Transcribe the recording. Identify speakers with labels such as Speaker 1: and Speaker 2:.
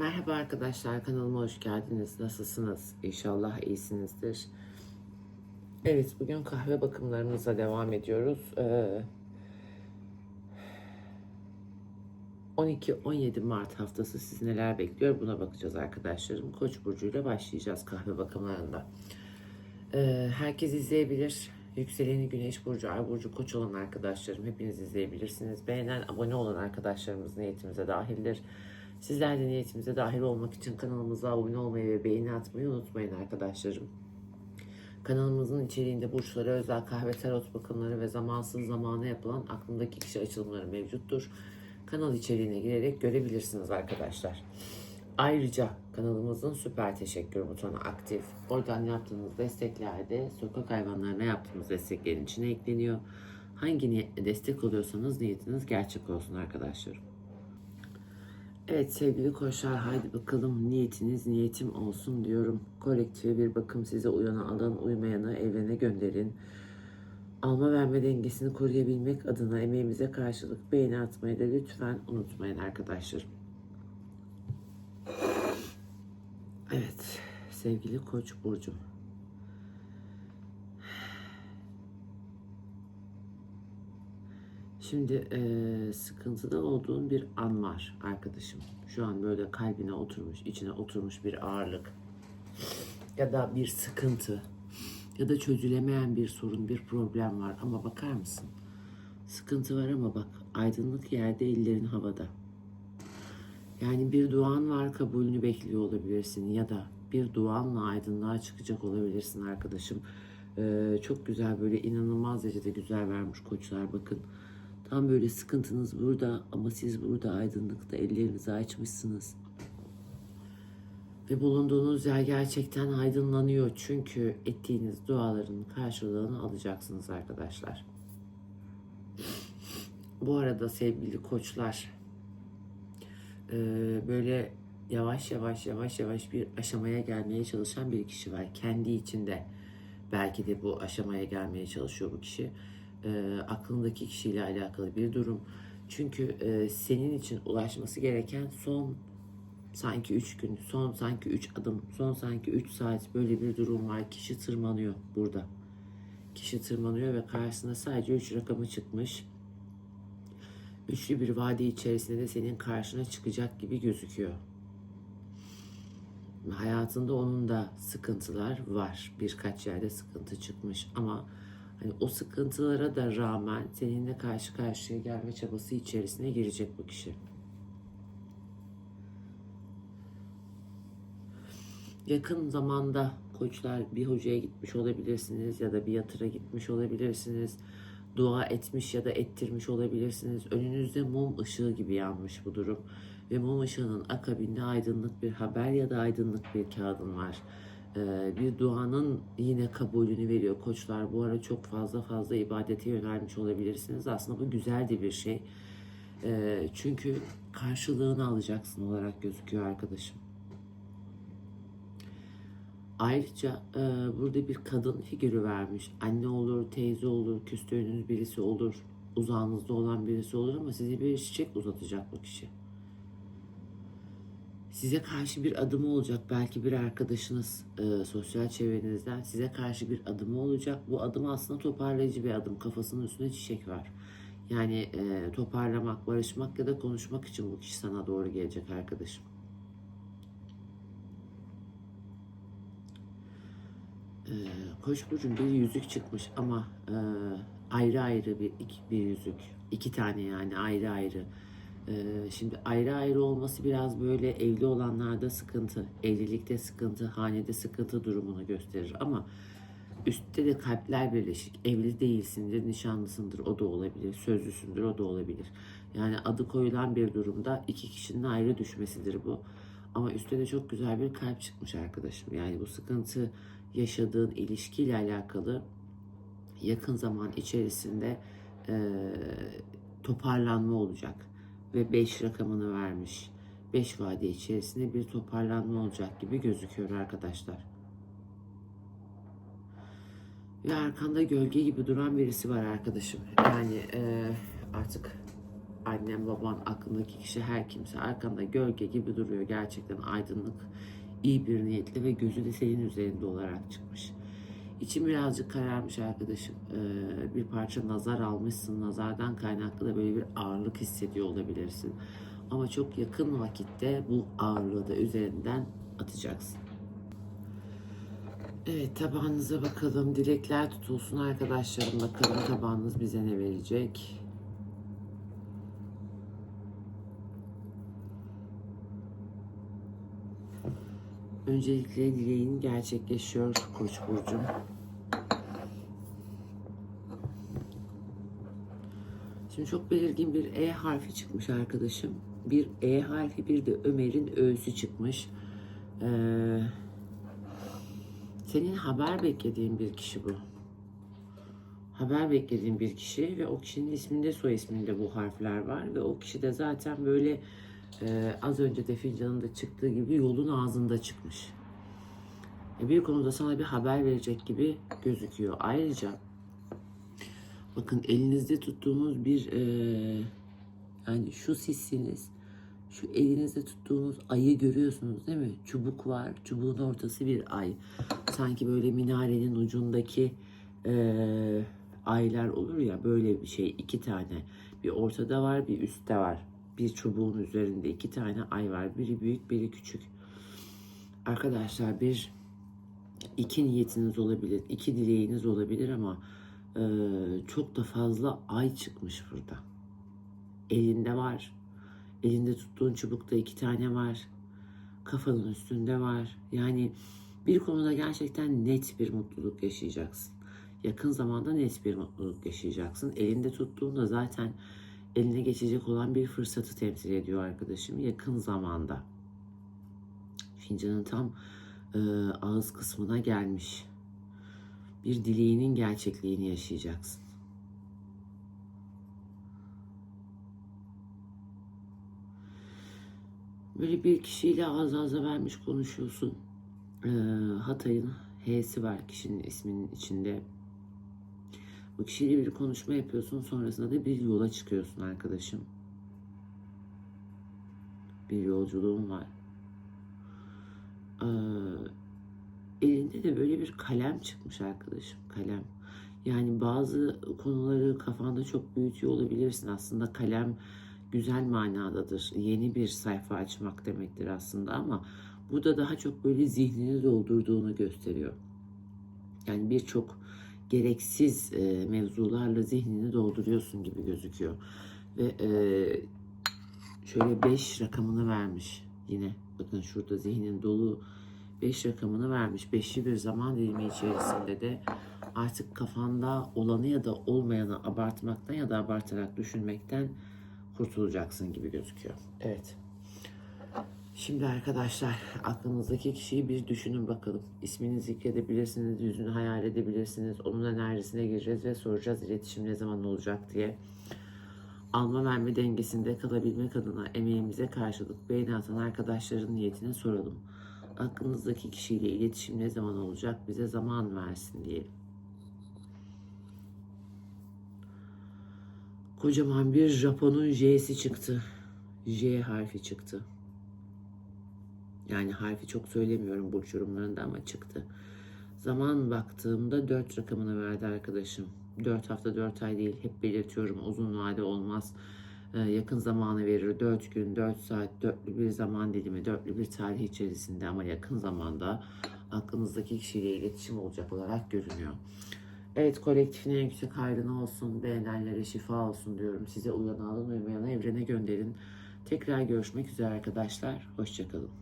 Speaker 1: Merhaba arkadaşlar kanalıma hoş geldiniz. Nasılsınız? İnşallah iyisinizdir. Evet bugün kahve bakımlarımıza devam ediyoruz. Ee, 12-17 Mart haftası sizi neler bekliyor buna bakacağız arkadaşlarım. Koç burcuyla başlayacağız kahve bakımlarında. Ee, herkes izleyebilir. Yükseleni Güneş Burcu, Ay Burcu, Koç olan arkadaşlarım hepiniz izleyebilirsiniz. Beğenen, abone olan arkadaşlarımız niyetimize dahildir. Sizler de niyetimize dahil olmak için kanalımıza abone olmayı ve beğeni atmayı unutmayın arkadaşlarım. Kanalımızın içeriğinde burçlara özel kahve tarot bakımları ve zamansız zamana yapılan aklımdaki kişi açılımları mevcuttur. Kanal içeriğine girerek görebilirsiniz arkadaşlar. Ayrıca kanalımızın süper teşekkür butonu aktif. Oradan yaptığınız desteklerde sokak hayvanlarına yaptığımız desteklerin içine ekleniyor. Hangi niyetle destek oluyorsanız niyetiniz gerçek olsun arkadaşlarım. Evet sevgili koçlar haydi bakalım niyetiniz niyetim olsun diyorum. Kolektife bir bakım size uyana alın uymayanı evrene gönderin. Alma verme dengesini koruyabilmek adına emeğimize karşılık beğeni atmayı da lütfen unutmayın arkadaşlarım. Evet sevgili koç burcum. Şimdi eee, sıkıntıda olduğun bir an var arkadaşım. Şu an böyle kalbine oturmuş, içine oturmuş bir ağırlık ya da bir sıkıntı ya da çözülemeyen bir sorun, bir problem var. Ama bakar mısın? Sıkıntı var ama bak aydınlık yerde ellerin havada. Yani bir duan var kabulünü bekliyor olabilirsin ya da bir duanla aydınlığa çıkacak olabilirsin arkadaşım. Ee, çok güzel böyle inanılmaz derecede güzel vermiş koçlar bakın. Tam böyle sıkıntınız burada ama siz burada aydınlıkta ellerinizi açmışsınız. Ve bulunduğunuz yer gerçekten aydınlanıyor. Çünkü ettiğiniz duaların karşılığını alacaksınız arkadaşlar. Bu arada sevgili koçlar, eee, böyle yavaş yavaş yavaş yavaş bir aşamaya gelmeye çalışan bir kişi var. Kendi içinde belki de bu aşamaya gelmeye çalışıyor bu kişi. Eee, aklındaki kişiyle alakalı bir durum. Çünkü eee, senin için ulaşması gereken son sanki 3 gün, son sanki 3 adım, son sanki 3 saat böyle bir durum var. Kişi tırmanıyor burada. Kişi tırmanıyor ve karşısına sadece 3 rakamı çıkmış. Üçlü bir vadi içerisinde de senin karşına çıkacak gibi gözüküyor. Hayatında onun da sıkıntılar var. Birkaç yerde sıkıntı çıkmış ama hani o sıkıntılara da rağmen seninle karşı karşıya gelme çabası içerisine girecek bu kişi. yakın zamanda koçlar bir hocaya gitmiş olabilirsiniz ya da bir yatıra gitmiş olabilirsiniz. Dua etmiş ya da ettirmiş olabilirsiniz. Önünüzde mum ışığı gibi yanmış bu durum. Ve mum ışığının akabinde aydınlık bir haber ya da aydınlık bir kağıdın var. Ee, bir duanın yine kabulünü veriyor. Koçlar bu ara çok fazla fazla ibadete yönelmiş olabilirsiniz. Aslında bu güzel de bir şey. Ee, çünkü karşılığını alacaksın olarak gözüküyor arkadaşım. Ayrıca e, burada bir kadın figürü vermiş. Anne olur, teyze olur, küstüğünüz birisi olur, uzağınızda olan birisi olur ama size bir çiçek uzatacak bu kişi. Size karşı bir adımı olacak. Belki bir arkadaşınız e, sosyal çevrenizden size karşı bir adımı olacak. Bu adım aslında toparlayıcı bir adım. Kafasının üstünde çiçek var. Yani e, toparlamak, barışmak ya da konuşmak için bu kişi sana doğru gelecek arkadaşım. Ee, Koç burcun bir yüzük çıkmış ama e, ayrı ayrı bir iki, bir yüzük. iki tane yani ayrı ayrı. Ee, şimdi ayrı ayrı olması biraz böyle evli olanlarda sıkıntı, evlilikte sıkıntı, hanede sıkıntı durumunu gösterir ama üstte de kalpler birleşik. Evli değilsindir, nişanlısındır o da olabilir, sözlüsündür o da olabilir. Yani adı koyulan bir durumda iki kişinin ayrı düşmesidir bu. Ama üstte de çok güzel bir kalp çıkmış arkadaşım. Yani bu sıkıntı yaşadığın ilişkiyle alakalı yakın zaman içerisinde e, toparlanma olacak. Ve 5 rakamını vermiş. 5 vade içerisinde bir toparlanma olacak gibi gözüküyor arkadaşlar. Ve arkanda gölge gibi duran birisi var arkadaşım. Yani e, artık Annem, baban, aklındaki kişi her kimse arkanda gölge gibi duruyor. Gerçekten aydınlık, iyi bir niyetli ve gözü de senin üzerinde olarak çıkmış. İçim birazcık kararmış arkadaşım. Ee, bir parça nazar almışsın. Nazardan kaynaklı da böyle bir ağırlık hissediyor olabilirsin. Ama çok yakın vakitte bu ağırlığı da üzerinden atacaksın. Evet tabağınıza bakalım. Dilekler tutulsun arkadaşlarım. Bakalım tabağınız bize ne verecek? Öncelikle dileğin gerçekleşiyor Koç burcum. Şimdi çok belirgin bir E harfi çıkmış arkadaşım. Bir E harfi bir de Ömer'in Ö'sü çıkmış. Ee, senin haber beklediğin bir kişi bu. Haber beklediğin bir kişi ve o kişinin isminde soy isminde bu harfler var ve o kişi de zaten böyle e, az önce de fincanında çıktığı gibi yolun ağzında çıkmış. E, bir konuda sana bir haber verecek gibi gözüküyor. Ayrıca bakın elinizde tuttuğunuz bir e, yani şu sizsiniz. Şu elinizde tuttuğunuz ayı görüyorsunuz değil mi? Çubuk var. Çubuğun ortası bir ay. Sanki böyle minarenin ucundaki e, aylar olur ya böyle bir şey. iki tane. Bir ortada var bir üstte var. Bir çubuğun üzerinde iki tane ay var. Biri büyük biri küçük. Arkadaşlar bir iki niyetiniz olabilir. iki dileğiniz olabilir ama e, çok da fazla ay çıkmış burada. Elinde var. Elinde tuttuğun çubukta iki tane var. Kafanın üstünde var. Yani bir konuda gerçekten net bir mutluluk yaşayacaksın. Yakın zamanda net bir mutluluk yaşayacaksın. Elinde tuttuğunda zaten eline geçecek olan bir fırsatı temsil ediyor arkadaşım. Yakın zamanda. Fincanın tam e, ağız kısmına gelmiş. Bir dileğinin gerçekliğini yaşayacaksın. Böyle bir kişiyle ağız ağza vermiş konuşuyorsun. Ee, Hatay'ın H'si var kişinin isminin içinde. Bu kişiyle bir konuşma yapıyorsun. Sonrasında da bir yola çıkıyorsun arkadaşım. Bir yolculuğun var. Ee, elinde de böyle bir kalem çıkmış arkadaşım. Kalem. Yani bazı konuları kafanda çok büyütüyor olabilirsin. Aslında kalem güzel manadadır. Yeni bir sayfa açmak demektir aslında ama bu da daha çok böyle zihnini doldurduğunu gösteriyor. Yani birçok gereksiz e, mevzularla zihnini dolduruyorsun gibi gözüküyor. Ve e, şöyle 5 rakamını vermiş yine. Bakın şurada zihnin dolu 5 rakamını vermiş. Beşli bir zaman dilimi içerisinde de artık kafanda olanı ya da olmayanı abartmaktan ya da abartarak düşünmekten kurtulacaksın gibi gözüküyor. Evet. Şimdi arkadaşlar aklınızdaki kişiyi bir düşünün bakalım. İsmini zikredebilirsiniz, yüzünü hayal edebilirsiniz. Onun enerjisine gireceğiz ve soracağız iletişim ne zaman olacak diye. Alma verme dengesinde kalabilmek adına emeğimize karşılık beğeni atan arkadaşların niyetine soralım. Aklınızdaki kişiyle iletişim ne zaman olacak bize zaman versin diyelim. Kocaman bir Japon'un J'si çıktı. J harfi çıktı. Yani harfi çok söylemiyorum burç yorumlarında ama çıktı. Zaman baktığımda 4 rakamını verdi arkadaşım. 4 hafta 4 ay değil hep belirtiyorum uzun vade olmaz. Ee, yakın zamanı verir 4 gün 4 saat dörtlü bir zaman dilimi dörtlü bir tarih içerisinde ama yakın zamanda aklınızdaki kişiyle iletişim olacak olarak görünüyor. Evet kolektifine en yüksek hayrına olsun. Beğenenlere şifa olsun diyorum. Size uyanı alın uymayanı evrene gönderin. Tekrar görüşmek üzere arkadaşlar. Hoşçakalın.